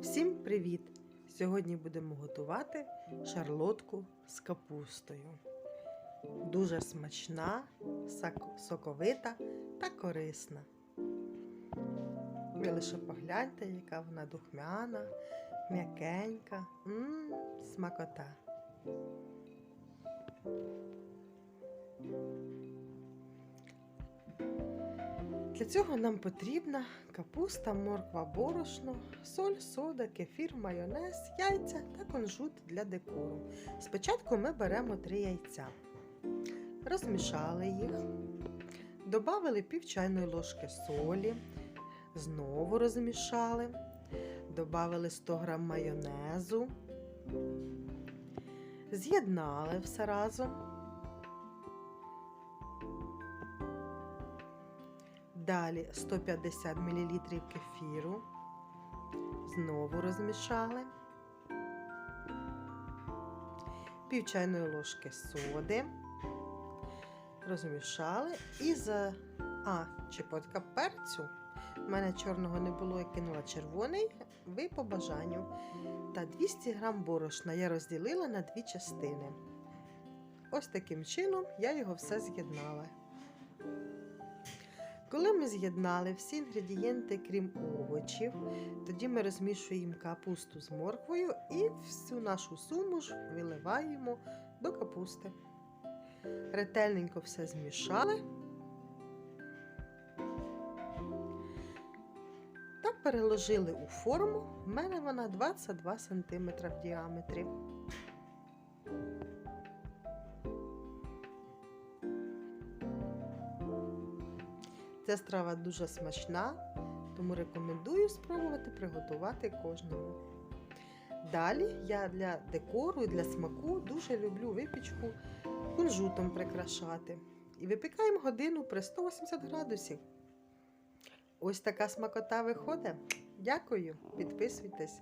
Всім привіт! Сьогодні будемо готувати шарлотку з капустою. Дуже смачна, соковита та корисна. Ви лише погляньте, яка вона духмяна, м'якенька, смакота. Для цього нам потрібна капуста, морква, борошно, соль, сода, кефір, майонез, яйця та кунжут для декору. Спочатку ми беремо три яйця, розмішали їх, додали пів чайної ложки солі, знову розмішали, додали 100 г майонезу, з'єднали все разом. Далі 150 мл кефіру. Знову розмішали. Пів чайної ложки соди. Розмішали і за а, чепотка перцю. У мене чорного не було, я кинула червоний, ви по бажанню. Та 200 г борошна я розділила на дві частини. Ось таким чином я його все з'єднала. Коли ми з'єднали всі інгредієнти, крім овочів, тоді ми розмішуємо капусту з морквою і всю нашу суміш виливаємо до капусти. Ретельненько все змішали та переложили у форму. У мене вона 22 см в діаметрі. Ця страва дуже смачна, тому рекомендую спробувати приготувати кожному. Далі я для декору і для смаку дуже люблю випічку кунжутом прикрашати. І випікаємо годину при 180 градусів. Ось така смакота виходить. Дякую, підписуйтесь.